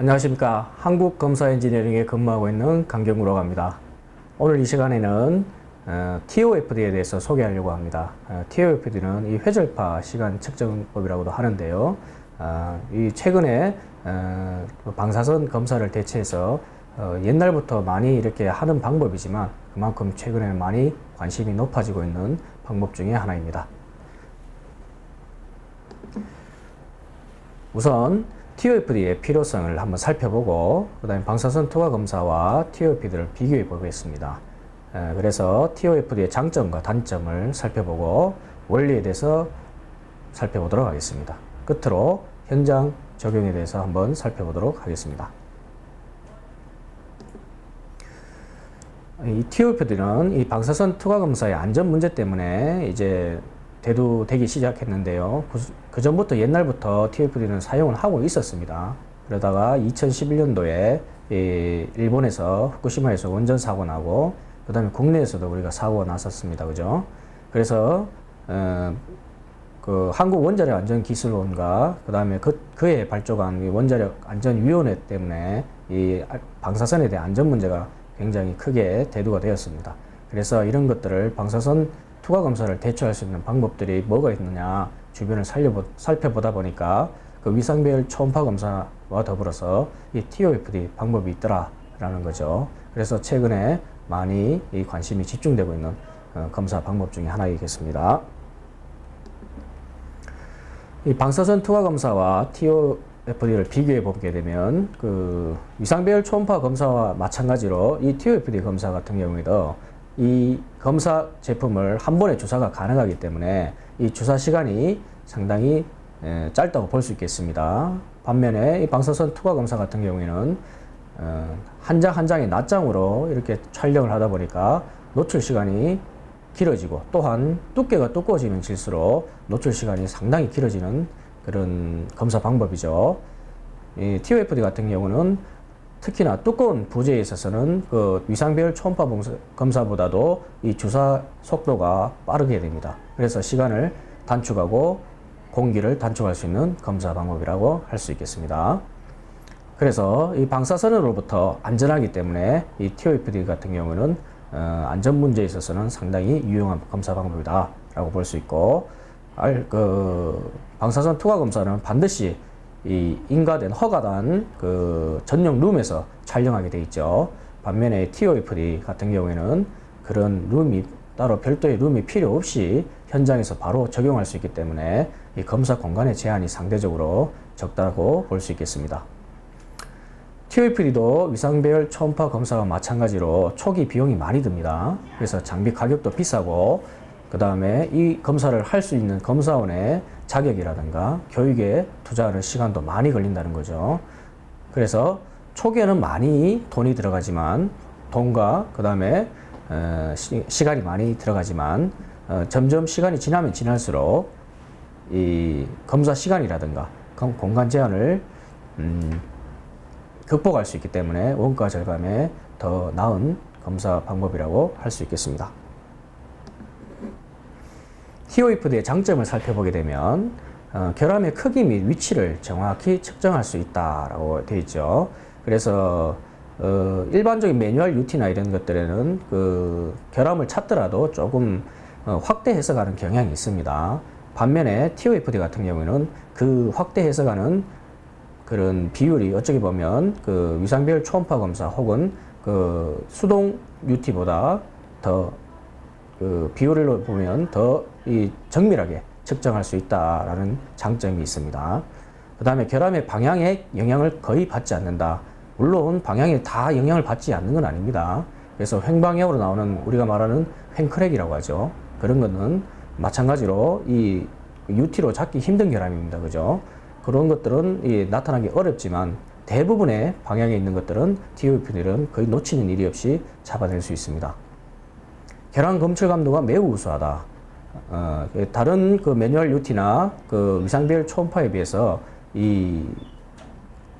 안녕하십니까. 한국검사엔지니어링에 근무하고 있는 강경구라고 합니다. 오늘 이 시간에는 어, TOFD에 대해서 소개하려고 합니다. 어, TOFD는 이 회절파 시간 측정법이라고도 하는데요. 어, 이 최근에 어, 그 방사선 검사를 대체해서 어, 옛날부터 많이 이렇게 하는 방법이지만 그만큼 최근에 많이 관심이 높아지고 있는 방법 중에 하나입니다. 우선 TOFD의 필요성을 한번 살펴보고 그다음에 방사선 투하 검사와 TOFD를 비교해 보겠습니다. 에, 그래서 TOFD의 장점과 단점을 살펴보고 원리에 대해서 살펴보도록 하겠습니다. 끝으로 현장 적용에 대해서 한번 살펴보도록 하겠습니다. 이 TOFD는 이 방사선 투하 검사의 안전 문제 때문에 이제 대두되기 시작했는데요. 그 전부터 옛날부터 TFD는 사용을 하고 있었습니다. 그러다가 2011년도에 일본에서 후쿠시마에서 원전 사고 나고 그 다음에 국내에서도 우리가 사고가 났었습니다. 그죠? 그래서 어, 그 한국 원자력 안전 기술원과 그다음에 그 그에 발족한 이 원자력 안전 위원회 때문에 이 방사선에 대한 안전 문제가 굉장히 크게 대두가 되었습니다. 그래서 이런 것들을 방사선 투과 검사를 대처할 수 있는 방법들이 뭐가 있느냐 주변을 살려보, 살펴보다 보니까 그 위상별 초음파 검사와 더불어서 이 TOFD 방법이 있더라라는 거죠. 그래서 최근에 많이 이 관심이 집중되고 있는 어, 검사 방법 중에 하나이겠습니다. 이 방사선 투하 검사와 TOFD를 비교해 보게 되면 그 위상배열 초음파 검사와 마찬가지로 이 TOFD 검사 같은 경우에도 이 검사 제품을 한 번에 주사가 가능하기 때문에 이 주사 시간이 상당히 에, 짧다고 볼 수 있겠습니다. 반면에 이 방사선 투과 검사 같은 경우에는 어, 한장 한 장의 낱장으로 이렇게 촬영을 하다 보니까 노출 시간이 길어지고 또한 두께가 두꺼워지면 질수록 노출 시간이 상당히 길어지는 그런 검사 방법이죠. 이 TOFD 같은 경우는 특히나 두꺼운 부재에 있어서는 그 위상별 초음파 검사보다도 이 주사 속도가 빠르게 됩니다. 그래서 시간을 단축하고 공기를 단축할 수 있는 검사 방법이라고 할 수 있겠습니다. 그래서 이 방사선으로부터 안전하기 때문에 이 TOFD 같은 경우는 어, 안전 문제에 있어서는 상당히 유용한 검사 방법이다라고 볼 수 있고, 알, 그 방사선 투과 검사는 반드시 이 인가된 허가된 그 전용 룸에서 촬영하게 돼 있죠. 반면에 TOFD 같은 경우에는 그런 룸이 따로 별도의 룸이 필요 없이 현장에서 바로 적용할 수 있기 때문에 이 검사 공간의 제한이 상대적으로 적다고 볼 수 있겠습니다. TOFD도 위상배열 초음파 검사와 마찬가지로 초기 비용이 많이 듭니다. 그래서 장비 가격도 비싸고 그 다음에 이 검사를 할 수 있는 검사원의 자격이라든가 교육에 투자하는 시간도 많이 걸린다는 거죠. 그래서 초기에는 많이 돈이 들어가지만 돈과 그 다음에 어, 시, 간이 많이 들어가지만 어, 점점 시간이 지나면 지날수록 이 검사 시간이라든가 공간 제한을 음, 극복할 수 있기 때문에 원가 절감에 더 나은 검사 방법이라고 할 수 있겠습니다. TOFD의 장점을 살펴보게 되면 어, 결함의 크기 및 위치를 정확히 측정할 수 있다라고 되어 있죠. 그래서 어, 일반적인 매뉴얼 유티나 이런 것들에는 그 결함을 찾더라도 조금 어, 확대 해석하는 경향이 있습니다. 반면에 TOFD 같은 경우에는 그 확대 해석하는 그런 비율이 어쩌게 보면 그 위상별 초음파 검사 혹은 그 수동 유티보다 더 그 비율로 보면 더 이 정밀하게 측정할 수 있다라는 장점이 있습니다. 그 다음에 결함의 방향에 영향을 거의 받지 않는다. 물론 방향에 다 영향을 받지 않는 건 아닙니다. 그래서 횡방향으로 나오는 우리가 말하는 횡크랙이라고 하죠. 그런 거는 마찬가지로 이 UT로 잡기 힘든 결함입니다. 그죠? 그런 것들은 이 나타나기 어렵지만 대부분의 방향에 있는 것들은 TOP들은 거의 놓치는 일이 없이 잡아낼 수 있습니다. 계란 검출 감도가 매우 우수하다. 어, 그 다른 그 매뉴얼 UT나 그 위상별 초음파에 비해서 이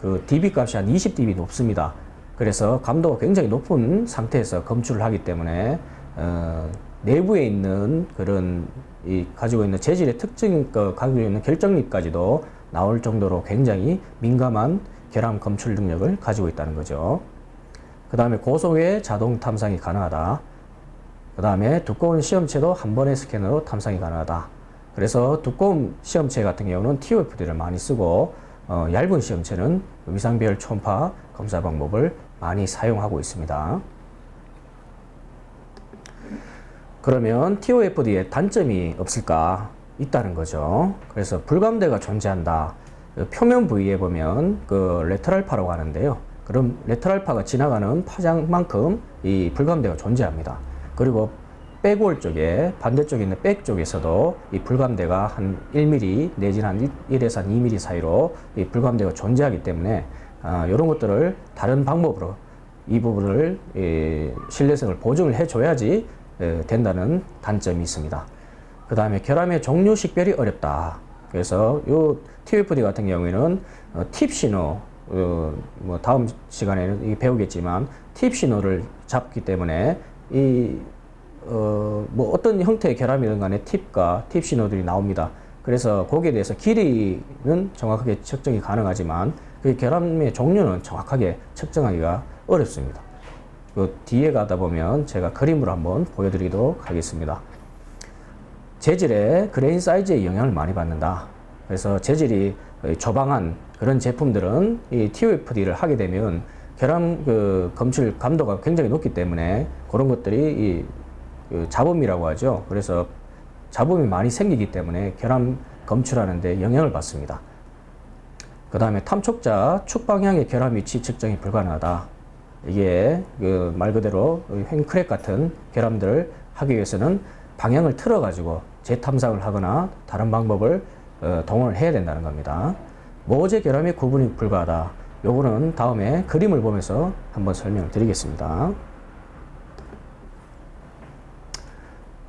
그 dB 값이 한 20dB 높습니다. 그래서 감도가 굉장히 높은 상태에서 검출을 하기 때문에 어, 내부에 있는 그런 이 가지고 있는 재질의 특징, 그 가지고 있는 결정력까지도 나올 정도로 굉장히 민감한 결함 검출 능력을 가지고 있다는 거죠. 그 다음에 고속의 자동 탐상이 가능하다. 그 다음에 두꺼운 시험체도 한 번의 스캐너로 탐상이 가능하다. 그래서 두꺼운 시험체 같은 경우는 TOFD를 많이 쓰고 어, 얇은 시험체는 위상별 초음파 검사 방법을 많이 사용하고 있습니다. 그러면 TOFD에 단점이 없을까? 있다는 거죠. 그래서 불감대가 존재한다. 그 표면 부위에 보면 그 레터럴파라고 하는데요. 그럼 레터럴파가 지나가는 파장만큼 이 불감대가 존재합니다. 그리고 백월 쪽에 반대쪽에 있는 백 쪽에서도 이 불감대가 한 1mm 내지는 한 1에서 한 2mm 사이로 이 불감대가 존재하기 때문에 아, 이런 것들을 다른 방법으로 이 부분을 예, 신뢰성을 보증을 해줘야지 예, 된다는 단점이 있습니다. 그 다음에 결함의 종류 식별이 어렵다. 그래서 요 TFD 같은 경우에는 어, 팁 신호, 어, 뭐 다음 시간에는 이 배우겠지만 팁 신호를 잡기 때문에 이 어, 뭐 어떤 형태의 결함이든 간에 팁과 팁 신호들이 나옵니다. 그래서 거기에 대해서 길이는 정확하게 측정이 가능하지만 그 결함의 종류는 정확하게 측정하기가 어렵습니다. 그 뒤에 가다 보면 제가 그림으로 한번 보여드리도록 하겠습니다. 재질에 그레인 사이즈에 영향을 많이 받는다. 그래서 재질이 조방한 그런 제품들은 이 TOFD를 하게 되면 결함 그 검출 감도가 굉장히 높기 때문에 그런 것들이 이그 잡음이라고 하죠. 그래서 잡음이 많이 생기기 때문에 결함 검출하는데 영향을 받습니다. 그 다음에 탐촉자 축 방향의 결함 위치 측정이 불가능하다. 이게 그 말 그대로 횡크랙 같은 결함들을 하기 위해서는 방향을 틀어 가지고 재탐상을 하거나 다른 방법을 어, 동원을 해야 된다는 겁니다. 모재 결함의 구분이 불가하다. 요거는 다음에 그림을 보면서 한번 설명을 드리겠습니다.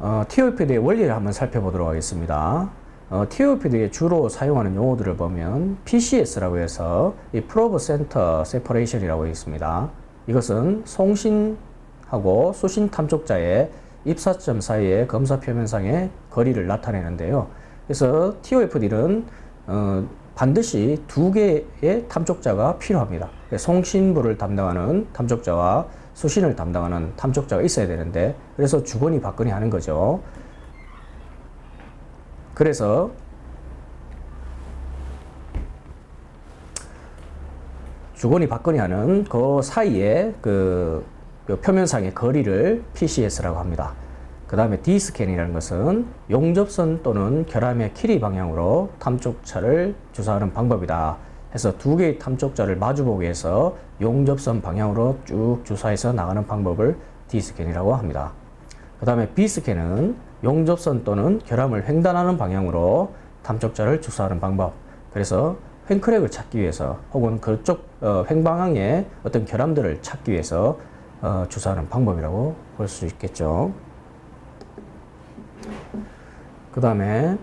어, TOPD의 원리를 한번 살펴보도록 하겠습니다. 어, TOPD에 주로 사용하는 용어들을 보면 PCS라고 해서 이 Probe Center Separation이라고 있습니다. 이것은 송신하고 수신 탐촉자의 입사점 사이의 검사 표면상의 거리를 나타내는데요. 그래서 TOFD는 어, 반드시 두 개의 탐촉자가 필요합니다. 송신부를 담당하는 탐촉자와 수신을 담당하는 탐촉자가 있어야 되는데 그래서 주거니 받거니 하는 거죠. 그래서 주거니 받거니 하는 그 사이에 그, 그 표면상의 거리를 PCS라고 합니다. 그 다음에 D스캔이라는 것은 용접선 또는 결함의 길이 방향으로 탐촉차를 주사하는 방법이다. 해서 두 개의 탐촉자를 마주보기 위해서 용접선 방향으로 쭉 주사해서 나가는 방법을 D스캔이라고 합니다. 그 다음에 B스캔은 용접선 또는 결함을 횡단하는 방향으로 탐촉자를 주사하는 방법. 그래서 횡크랙을 찾기 위해서 혹은 그쪽 어, 횡방향의 어떤 결함들을 찾기 위해서 어, 주사하는 방법이라고 볼 수 있겠죠. 그 다음에